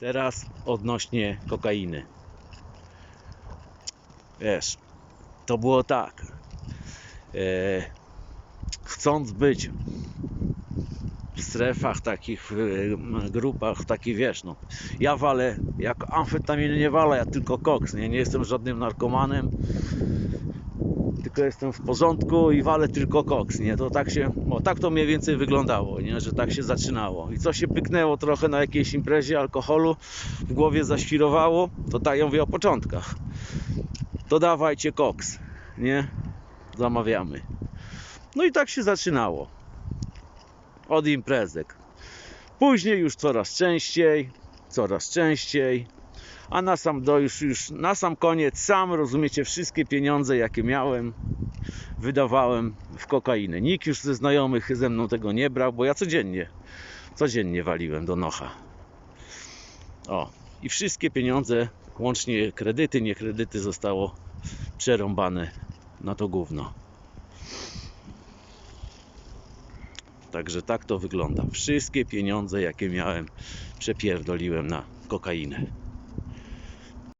Teraz odnośnie kokainy. Wiesz, to było tak. E, chcąc być w strefach takich, w e, grupach takich, wiesz, no. Ja walę, jak amfetaminy nie walę, ja tylko koks, nie, nie jestem żadnym narkomanem tylko jestem w porządku i walę tylko koks, nie? To tak się, o tak to mniej więcej wyglądało, nie? Że tak się zaczynało. I co się pyknęło trochę na jakiejś imprezie alkoholu, w głowie zaświrowało, to tak ja mówię o początkach. To dawajcie koks, nie? Zamawiamy. No i tak się zaczynało. Od imprezek. Później już coraz częściej, coraz częściej. A na sam już na sam koniec sam rozumiecie wszystkie pieniądze jakie miałem wydawałem w kokainę. Nikt już ze znajomych ze mną tego nie brał, bo ja codziennie codziennie waliłem do nocha. O, i wszystkie pieniądze, łącznie kredyty, nie kredyty zostało przerąbane na to gówno. Także tak to wygląda. Wszystkie pieniądze jakie miałem przepierdoliłem na kokainę.